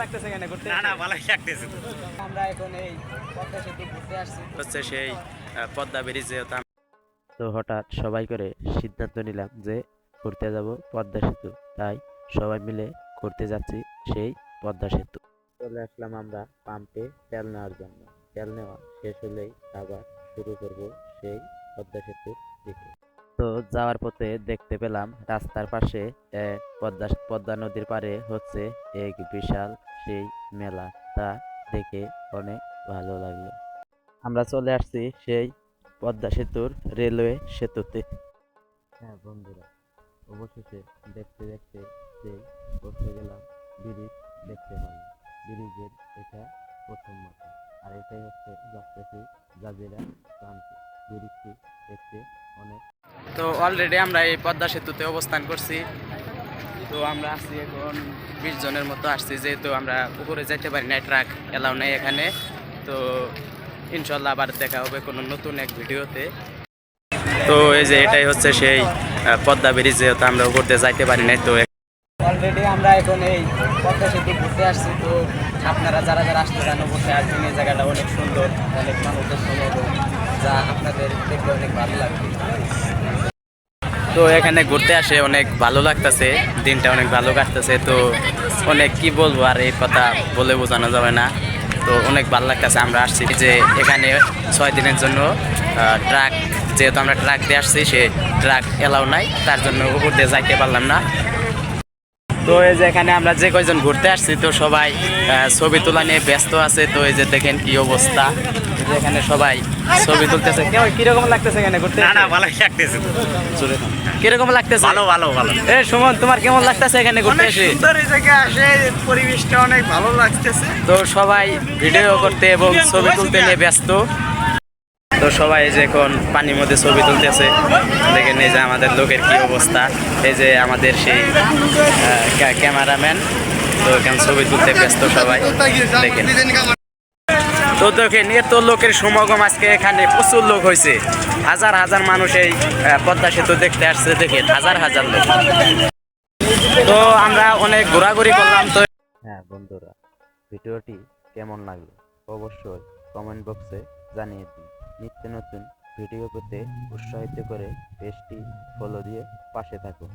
লাগতেছে এখানে ঘুরতে? না না ভালোই লাগতেছে তো। আমরা এখন এই পদ্মা সেতু ঘুরতে আসছি। হচ্ছে সেই পদ্মা ব্রিজে তো হঠাৎ সবাই করে সিদ্ধান্ত নিলাম যে ঘুরতে যাব পদ্মা সেতু। তাই সবাই মিলে ঘুরতে যাচ্ছি সেই পদ্মা সেতু। চলে আসলাম আমরা পাম্পে তেল নেওয়ার জন্য। তেল নেওয়া শেষ হলেই আবার শুরু করব সেই পদ্মা সেতুর দিকে। তো যাওয়ার পথে দেখতে পেলাম রাস্তার পাশে পদ্মা পদ্মা নদীর পারে হচ্ছে এক বিশাল সেই মেলা। তা দেখে অনেক ভালো লাগল। আমরা চলে আসছি সেই পদ্মা সেতুর রেলওয়ে সেতুতে। হ্যাঁ বন্ধুরা, অবশেষে দেখতে দেখতে সেই পৌঁছে গেলাম ব্রিজ দেখতে পেলাম। ব্রিজের এটা প্রথম মাথা, আর এটাই হচ্ছে যাত্রাসী জাজিরা প্রান্ত ব্রিজটি দেখতে অনেক। তো অলরেডি আমরা এই পদ্মা সেতুতে অবস্থান করছি। তো আমরা আসছি এখন বিশ জনের মতো আসছি যেহেতু আমরা উপরে যেতে পারি না ট্রাক এলাও নেই এখানে। তো ইনশাল্লাহ আবার দেখা হবে কোনো নতুন এক ভিডিওতে। তো এই যে এটাই হচ্ছে সেই পদ্মা ব্রিজ যেহেতু আমরা উপরতে যাইতে পারি নাই তো অলরেডি আমরা এখন এই পদ্মা সেতু ঘুরতে আসছি তো আপনারা যারা যারা আসতে চান অবশ্যই আসবেন। এই জায়গাটা অনেক সুন্দর অনেক মানুষের সমাগম। তো এখানে ঘুরতে আসে অনেক ভালো লাগতেছে, দিনটা অনেক ভালো কাটতেছে, তো অনেক কি বলব আর এই কথা বলে বোঝানো যাবে না। তো অনেক ভালো লাগতেছে, আমরা আসছি যে এখানে ছয় দিনের জন্য ট্রাক, যেহেতু আমরা ট্রাক দিয়ে আসছি, সে ট্রাক এলাও নাই, তার জন্য উপর দিয়ে যাইতে পারলাম না। তো এই যে এখানে আমরা যে কয়জন ঘুরতে আসছি তো সবাই ছবি তোলা নিয়ে ব্যস্ত আছে। তো এই যে দেখেন কি অবস্থা। এখানে সবাই ছবি তুলতেছে। কেমন কীরকম লাগতেছে এখানে ঘুরতে? না না? ভালোই লাগতেছে। কীরকম লাগতেছে? ভালো ভালো ভালো। এ সুমন তোমার কেমন লাগতেছে এখানে ঘুরতে এসে সুন্দর এই জায়গায় আসে পরিবেশটা অনেক ভালো লাগতেছে। তো সবাই ভিডিও করতে এবং ছবি তুলতে নিয়ে ব্যস্ত। তো সবাই যে এখন পানির মধ্যে ছবি তুলতেছে। দেখেন এই যে আমাদের লোকের কি অবস্থা। এই যে আমাদের সেই ক্যামেরাম্যান। তো এখানে ছবি তুলতে ব্যস্ত সবাই। দেখেন। তো দেখেন, এত লোকের সমাগম আজকে এখানে প্রচুর লোক হয়েছে। হাজার হাজার মানুষ এই পদ্মা সেতু দেখতে আসছে। দেখেন, হাজার হাজার লোক। তো আমরা অনেক ঘোরাঘুরি করলাম, তো হ্যাঁ বন্ধুরা, ভিডিওটি কেমন লাগল অবশ্যই কমেন্ট বক্সে জানিয়ে দিন। নিত্য নতুন ভিডিও পেতে উৎসাহিত করে পেজটি ফলো দিয়ে পাশে থাকুন।